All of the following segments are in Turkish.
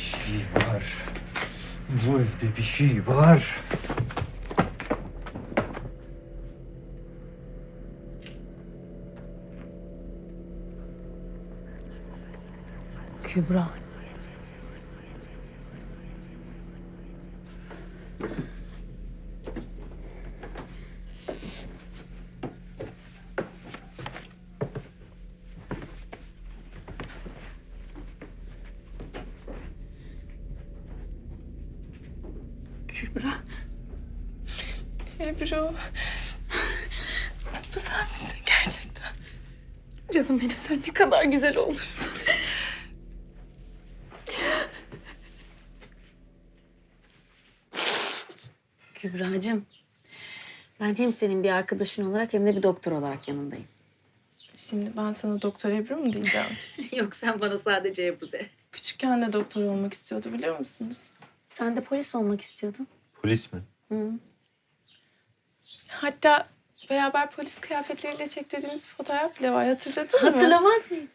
şey var. Bu evde bir şey var. Kübra. Kübra. Ebru. Bu sen misin gerçekten? Canım benim sen ne kadar güzel olmuşsun. Kübra'cığım. Ben hem senin bir arkadaşın olarak hem de bir doktor olarak yanındayım. Şimdi ben sana doktor Ebru mu diyeceğim? Yok sen bana sadece Ebru de. Küçükken de doktor olmak istiyordu biliyor musunuz? Sen de polis olmak istiyordun. Polis mi? Hı. Hatta beraber polis kıyafetleriyle çektirdiğimiz fotoğraf bile var hatırladın mı? Hatırlamaz mıyım?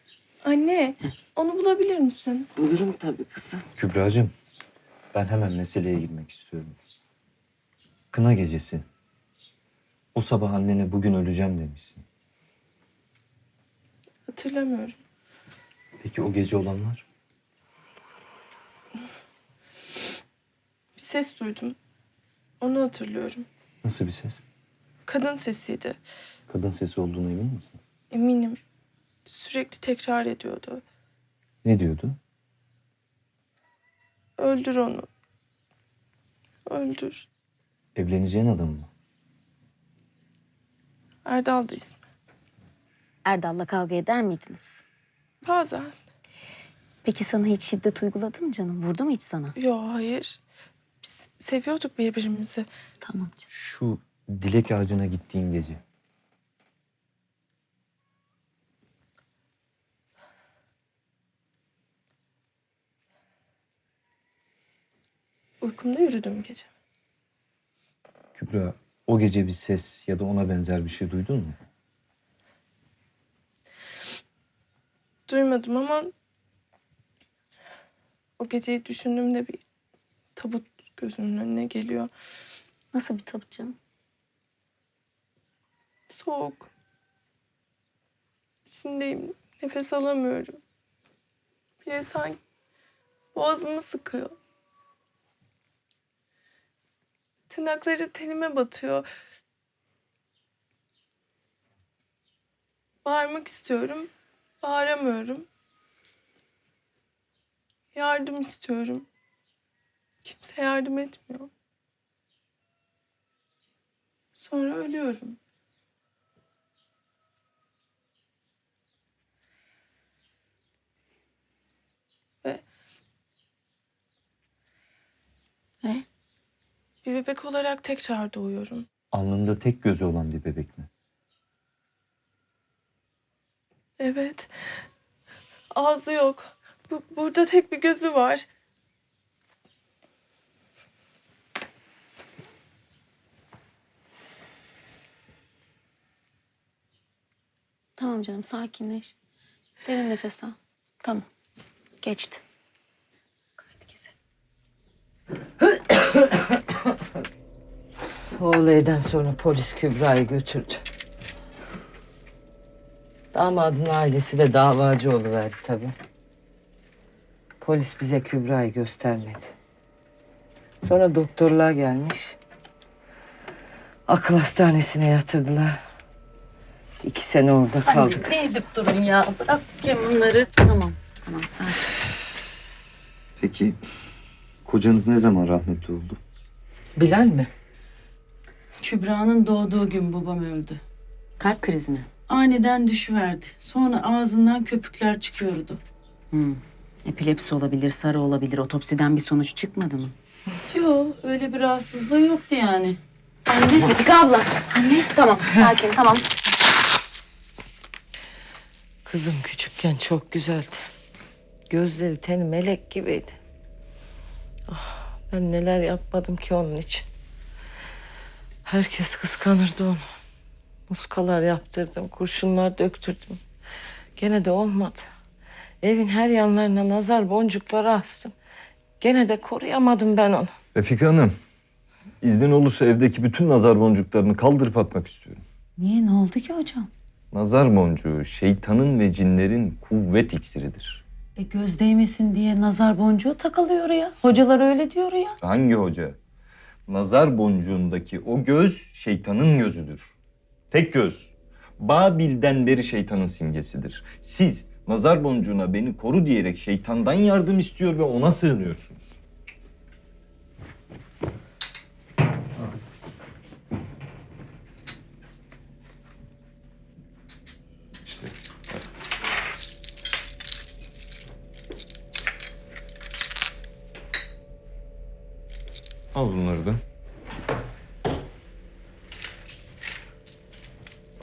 Anne onu bulabilir misin? Bulurum tabii kızım. Kübra'cığım, ben hemen meseleye girmek istiyorum. Kına gecesi. O sabah annene bugün öleceğim demişsin. Hatırlamıyorum. Peki o gece olanlar? Bir ses duydum. Onu hatırlıyorum. Nasıl bir ses? Kadın sesiydi. Kadın sesi olduğuna emin misin? Eminim. Sürekli tekrar ediyordu. Ne diyordu? Öldür onu. Öldür. Evleneceğin adam mı? Erdal da ismi. Erdal'la kavga eder miydiniz? Bazen. Peki sana hiç şiddet uyguladı mı canım? Vurdu mu hiç sana? Yo hayır. Biz seviyorduk birbirimizi. Tamam canım. Şu dilek ağacına gittiğin gece. Uykumda yürüdüm gece. Kübra, o gece bir ses ya da ona benzer bir şey duydun mu? Duymadım ama o geceyi düşündüğümde bir tabut gözümün önüne geliyor. Nasıl bir tabut canım? Soğuk. İçindeyim. Nefes alamıyorum. Bir de sanki boğazımı sıkıyor. Tırnakları tenime batıyor. Bağırmak istiyorum. Bağıramıyorum. Yardım istiyorum. Kimse yardım etmiyor. Sonra ölüyorum. Bebek olarak tekrar doğuyorum. Alnında tek gözü olan bir bebek mi? Evet. Ağzı yok. Bu, burada tek bir gözü var. Tamam canım sakinleş. Derin nefes al. Tamam. Geçti. Hadi gezelim. O olaydan sonra polis Kübra'yı götürdü. Damadın ailesi de davacı oluverdi tabii. Polis bize Kübra'yı göstermedi. Sonra doktorlar gelmiş. Akıl hastanesine yatırdılar. İki sene orada kaldık. Ne edip durun ya? Bırak bunları. Tamam. Tamam sakin. Peki kocanız ne zaman rahmetli oldu? Bilal mi? Kübra'nın doğduğu gün babam öldü. Kalp krizi mi? Aniden düşüverdi. Sonra ağzından köpükler çıkıyordu. Hmm. Epilepsi olabilir, sarı olabilir. Otopsiden bir sonuç çıkmadı mı? Yo öyle bir rahatsızlığı yoktu yani. Anne, Refika abla. Anne, tamam. Sakin, tamam. Kızım küçükken çok güzeldi. Gözleri teni melek gibiydi. Ah, ben neler yapmadım ki onun için. Herkes kıskanırdı onu. Muskalar yaptırdım, kurşunlar döktürdüm. Gene de olmadı. Evin her yanlarına nazar boncukları astım. Gene de koruyamadım ben onu. Refika Hanım, iznin olursa evdeki bütün nazar boncuklarını kaldırıp atmak istiyorum. Niye ne oldu ki hocam? Nazar boncuğu şeytanın ve cinlerin kuvvet iksiridir. E göz değmesin diye nazar boncuğu takılıyor ya. Hocalar öyle diyor ya. Hangi hoca? Nazar boncuğundaki o göz şeytanın gözüdür. Tek göz. Babil'den beri şeytanın simgesidir. Siz nazar boncuğuna beni koru diyerek şeytandan yardım istiyor ve ona sığınıyorsunuz. Al bunları da.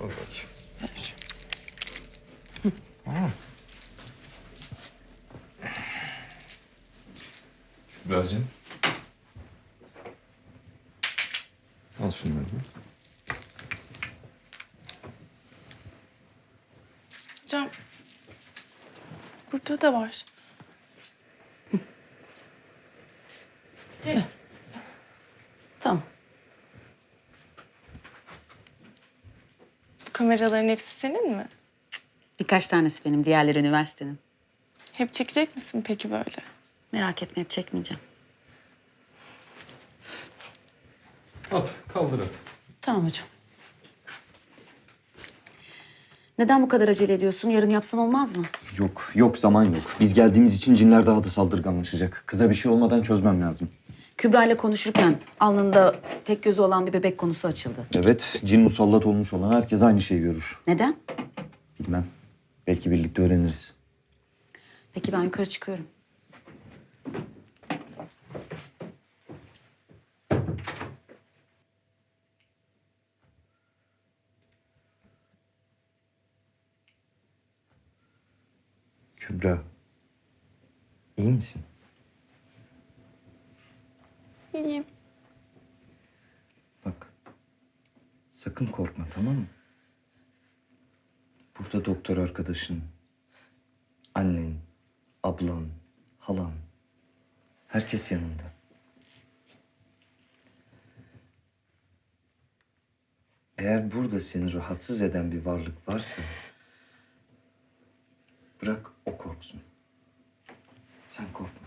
Al bakayım. Tamam. Kübra'cığım. Al şunları da. Hocam burada da var. Tamam. Bu kameraların hepsi senin mi? Birkaç tanesi benim, diğerleri üniversitenin. Hep çekecek misin peki böyle? Merak etme hep çekmeyeceğim. At, kaldır at. Tamam hocam. Neden bu kadar acele ediyorsun? Yarın yapsan olmaz mı? Yok, yok zaman yok. Biz geldiğimiz için cinler daha da saldırganlaşacak. Kıza bir şey olmadan çözmem lazım. Kübra ile konuşurken alnında tek gözü olan bir bebek konusu açıldı. Evet, cin musallat olmuş olan herkes aynı şeyi görür. Neden? Bilmem. Belki birlikte öğreniriz. Peki ben yukarı çıkıyorum. Kübra, iyi misin? İyiyim. Bak, sakın korkma tamam mı? Burada doktor arkadaşın, annen, ablan, halan, herkes yanında. Eğer burada seni rahatsız eden bir varlık varsa, bırak o korksun. Sen korkma.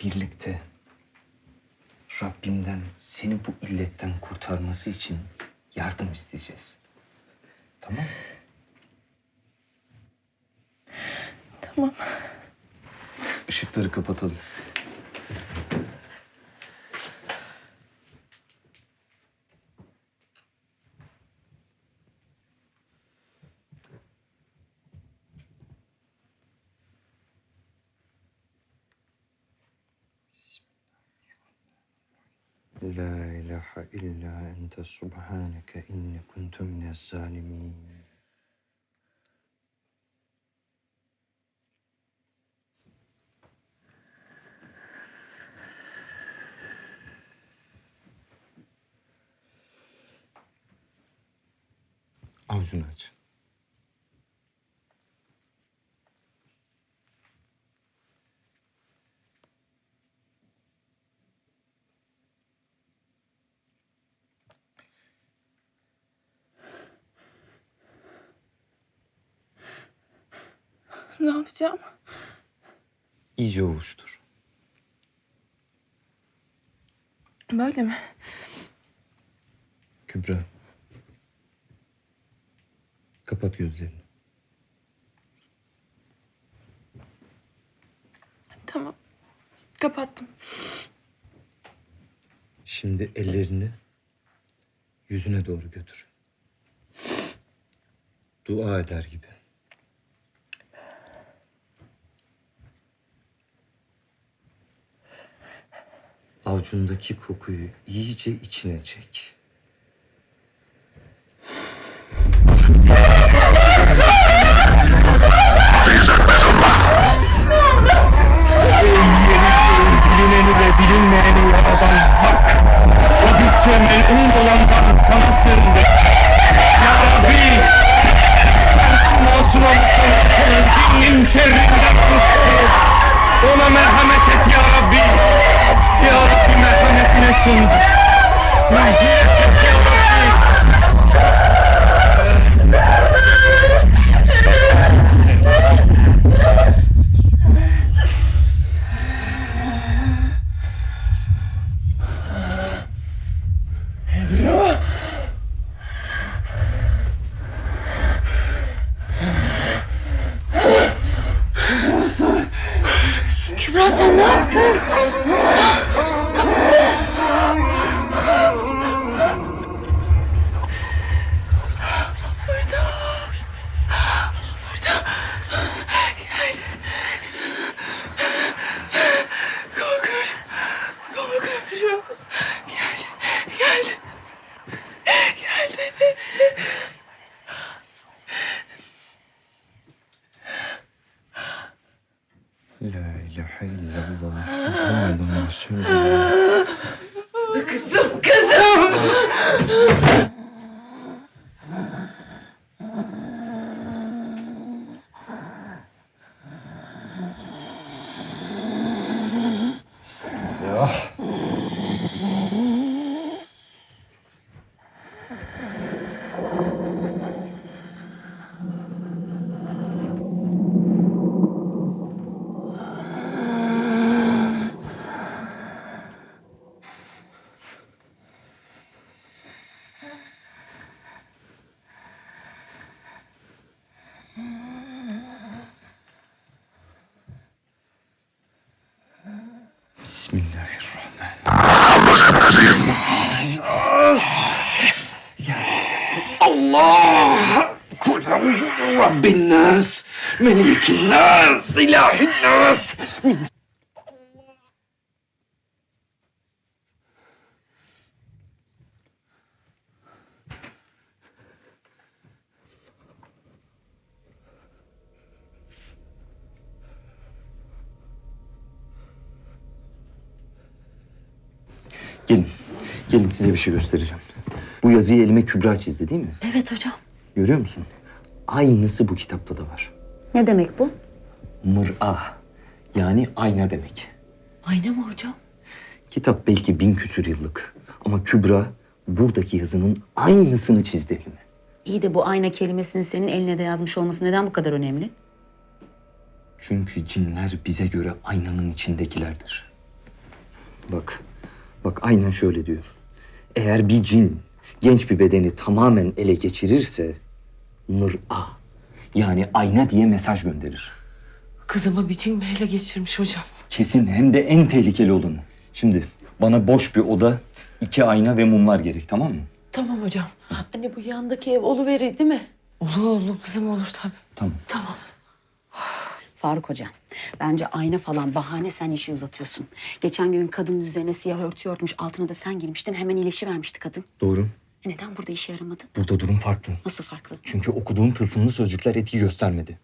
Birlikte Rabbimden seni bu illetten kurtarması için yardım isteyeceğiz. Tamam mı? Tamam. Işıkları kapatalım. أنت سبحانك إني كنت من الظالمين Avucunu açın. Ne yapacağım? İyice ovuştur. Böyle mi? Kübra. Kapat gözlerini. Tamam. Kapattım. Şimdi ellerini yüzüne doğru götür. Dua eder gibi. Avucundaki kokuyu iyice içine çek. Allah! Kul euzu rabbin nas, melikin nas, ilahin nas. Gelin. Gelin size bir şey göstereceğim. Bu yazıyı elime Kübra çizdi değil mi? Evet hocam. Görüyor musun? Aynısı bu kitapta da var. Ne demek bu? Mır'a. Yani ayna demek. Ayna mı hocam? Kitap belki bin küsür yıllık. Ama Kübra buradaki yazının aynısını çizdi elime. İyi de bu ayna kelimesinin senin eline de yazmış olması neden bu kadar önemli? Çünkü cinler bize göre aynanın içindekilerdir. Bak, bak aynen şöyle diyor. Eğer bir cin genç bir bedeni tamamen ele geçirirse mır'a yani ayna diye mesaj gönderir. Kızımı bir cin ele geçirmiş hocam. Kesin hem de en tehlikeli olanı. Şimdi bana boş bir oda, iki ayna ve mumlar gerek tamam mı? Tamam hocam. Anne bu yandaki ev oluverir değil mi? Olur olur kızım olur tabii. Tamam. Tamam. Faruk Hoca, bence ayna falan bahane sen işi uzatıyorsun. Geçen gün kadının üzerine siyah örtü örtmüş, altına da sen girmiştin. Hemen iyileşivermişti kadın. Doğru. E neden burada işe yaramadı? Burada durum farklı. Nasıl farklı? Çünkü okuduğum tılsımlı sözcükler etki göstermedi.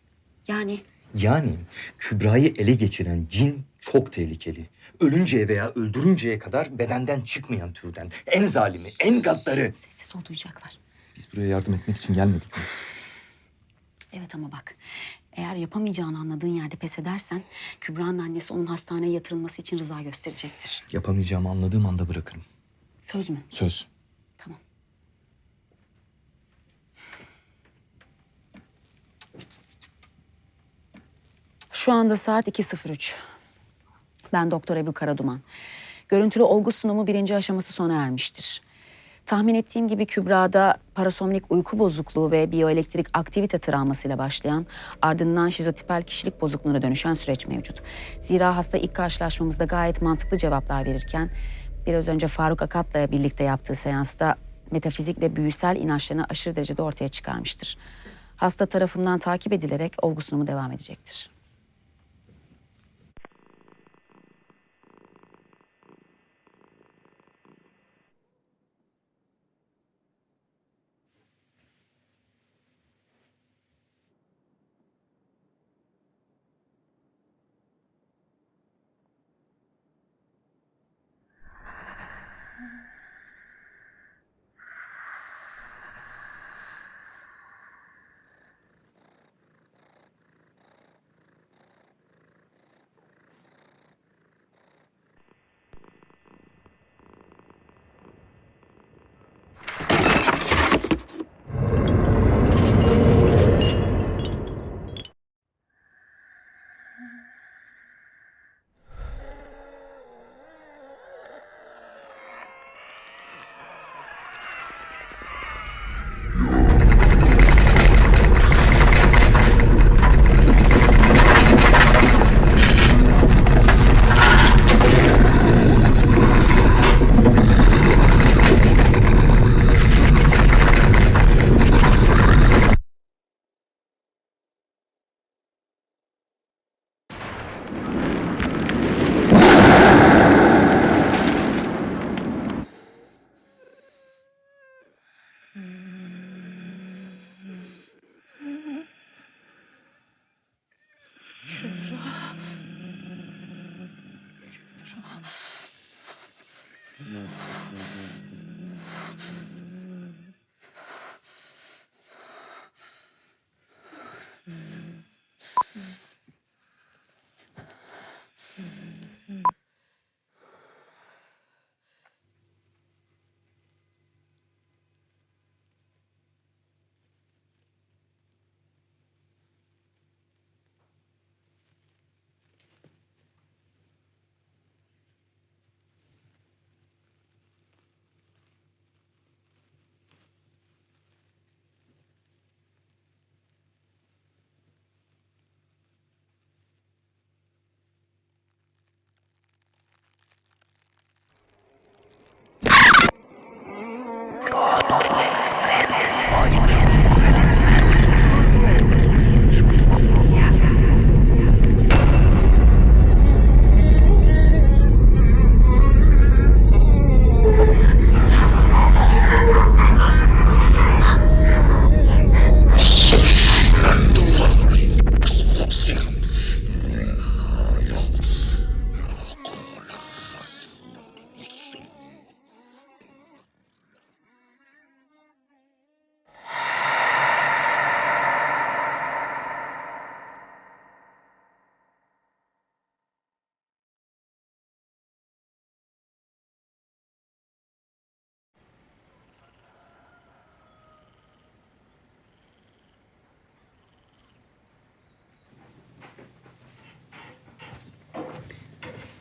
Yani Yani Kübra'yı ele geçiren cin çok tehlikeli. Ölünceye veya öldürünceye kadar bedenden çıkmayan türden. En zalimi, en gaddarı. sessiz ol duyacaklar. Biz buraya yardım etmek için gelmedik mi? Evet ama bak, eğer yapamayacağını anladığın yerde pes edersen... ...Kübra'nın annesi onun hastaneye yatırılması için rıza gösterecektir. Yapamayacağımı anladığım anda bırakırım. Söz mü? Söz. Tamam. Şu anda saat 2.03. Ben Doktor Ebru Karaduman. Görüntülü olgu sunumu birinci aşaması sona ermiştir. Tahmin ettiğim gibi Kübra'da parasomnik uyku bozukluğu ve biyoelektrik aktivite travmasıyla başlayan ardından şizotipal kişilik bozukluğuna dönüşen süreç mevcut. Zira hasta ilk karşılaşmamızda gayet mantıklı cevaplar verirken biraz önce Faruk Akat'la birlikte yaptığı seansta metafizik ve büyüsel inançlarını aşırı derecede ortaya çıkarmıştır. Hasta tarafından takip edilerek olgu sunumu devam edecektir. 什么？什么？嗯。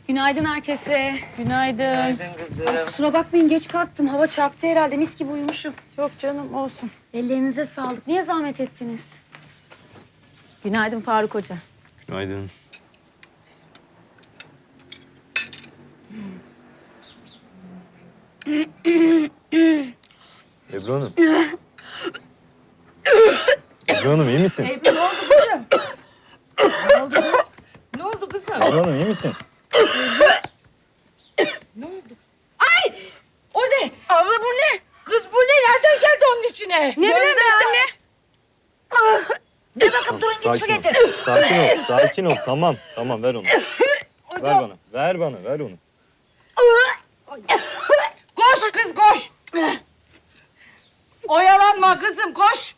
Günaydın herkese. Günaydın. kızım. Kusura bakmayın geç kalktım. Hava çarptı herhalde. Mis gibi uyumuşum. Yok canım olsun. Ellerinize sağlık. Niye zahmet ettiniz? Günaydın Faruk Hoca. Günaydın. Ebru Hanım. Ebru Hanım iyi misin? Ebru ne oldu kızım? ne oldu kız? Ne oldu kızım? Ebru Hanım iyi misin? Ne oldu? Ay! O ne? Abla bu ne? Kız bu ne? Nereden geldi onun içine? Ne bileyim ben anne? Dur bakıp durun git su getir. Sakin ol, sakin ol. Tamam, tamam ver onu. Ver bana, ver bana, ver onu. Koş kız koş. Oyalanma kızım koş.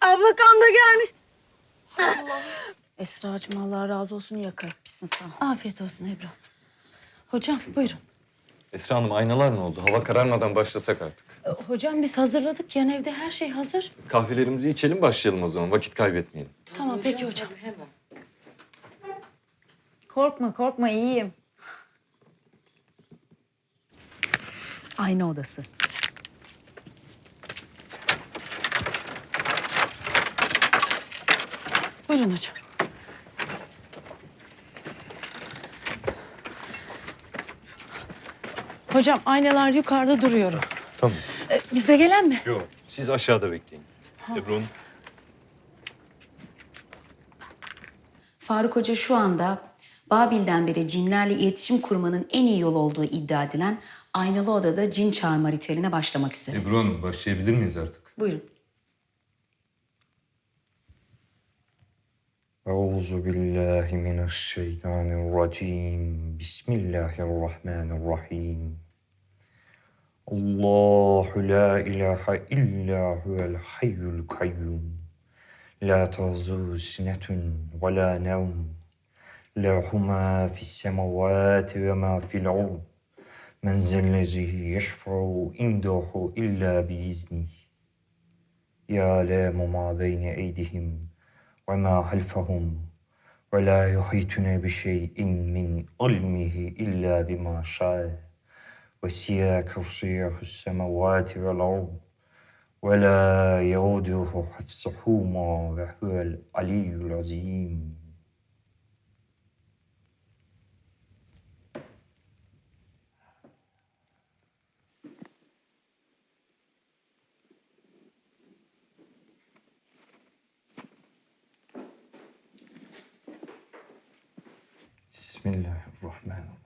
Abla kan da gelmiş. Esra'cığım Allah razı olsun iyi etmişsin sağ ol. Afiyet olsun Ebru. Hocam buyurun. Esra Hanım aynalar ne oldu? Hava kararmadan başlasak artık. Ee, Hocam biz hazırladık. Yan evde her şey hazır. Kahvelerimizi içelim başlayalım o zaman. Vakit kaybetmeyelim. Tamam peki hocam. Hemen. Korkma korkma iyiyim. Ayna odası. Buyurun hocam. Hocam aynalar yukarıda duruyor. Tamam. Ee, bizde gelen mi? Yok, siz aşağıda bekleyin. Ebru Hanım. Faruk Hoca şu anda Babil'den beri cinlerle iletişim kurmanın en iyi yol olduğu iddia edilen aynalı odada cin çağırma ritüeline başlamak üzere. Ebru Hanım başlayabilir miyiz artık? Buyurun. أعوذ بالله من الشيطان الرجيم. بسم الله الرحمن الرحيم. الله لا إله إلا هو الحي القيوم. لا تأخذه سنة ولا نوم. له ما في السماوات وما في الأرض. من ذا الذي يشفع عنده إلا بإذنه. يعلم ما بين أيديهم. وما خلفهم ولا يحيطون بشيء من علمه إلا بما شاء. وسع كرسيه السماوات والأرض ولا يؤوده حفظهما وهو العلي العظيم. Bismillahirrahmanirrahim.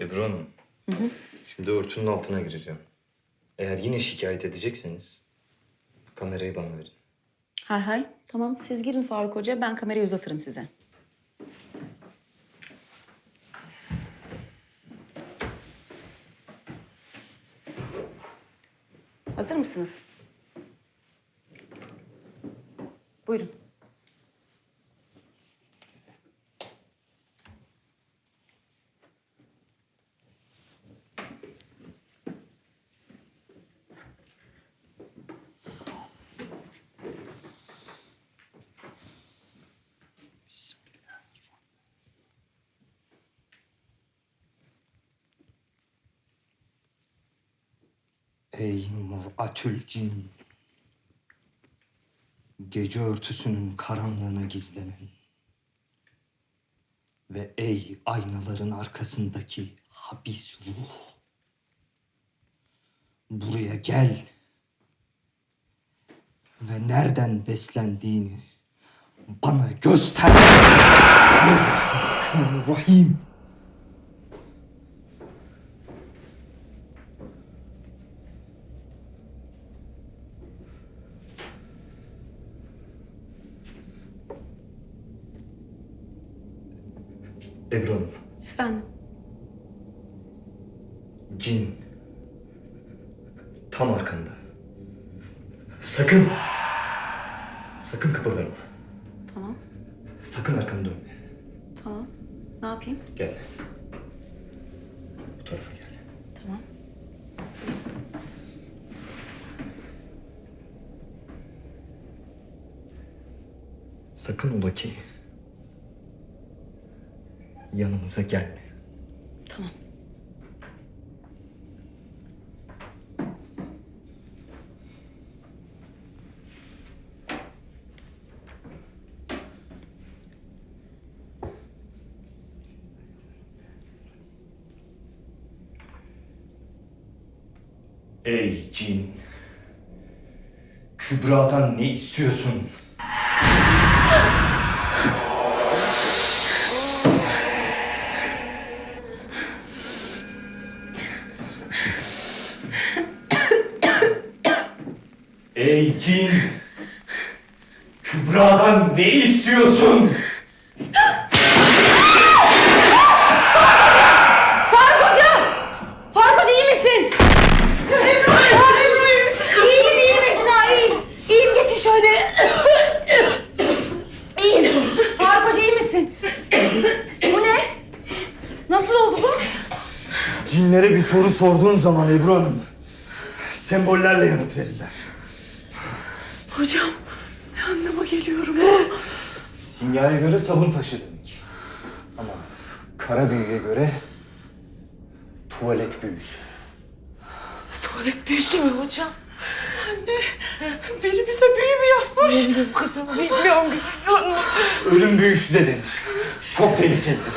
Ebru Hanım. Şimdi örtünün altına gireceğim. Eğer yine şikayet edecekseniz kamerayı bana verin. Hay hay. Tamam siz girin Faruk Hoca. Ben kamerayı uzatırım size. Hazır mısınız? Buyurun. Ey Muratül Cin. Gece örtüsünün karanlığına gizlenen ve ey aynaların arkasındaki habis ruh. Buraya gel ve nereden beslendiğini bana göster. Bismillahirrahmanirrahim. Ebru Hanım. Efendim? Cin. Tam arkanda. Sakın. Sakın kıpırdama. Tamam. Sakın arkanı dönme. Tamam. Ne yapayım? Gel. Bu tarafa gel. Tamam. Sakın ola ki yanımıza gelme. Tamam. Ey cin! Kübra'dan ne istiyorsun? Cin! Kübra'dan ne istiyorsun? Faruk Hoca iyi misin? Ebru, Ebru iyi misin? İyiyim, iyiyim Esra, iyiyim. İyiyim, geçin şöyle. iyiyim. Faruk Hoca iyi misin? Bu ne? Nasıl oldu bu? Cinlere bir soru sorduğun zaman Ebru Hanım, sembollerle yanıt verirler. Hocam ne anlama geliyorum o? Simyaya göre sabun taşı demek. Ama kara büyüye göre tuvalet büyüsü. Tuvalet büyüsü mü hocam? Biri bize büyü mü yapmış? Bilmiyorum kızım bilmiyorum bilmiyorum. Ölüm büyüsü de denir. Çok tehlikelidir.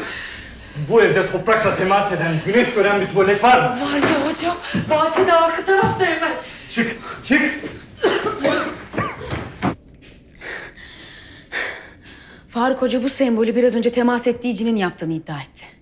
Bu evde toprakla temas eden, güneş gören bir tuvalet var mı? Var ya hocam bahçede arka tarafta hemen. Çık, çık. Faruk Hoca bu sembolü biraz önce temas ettiği cinin yaptığını iddia etti.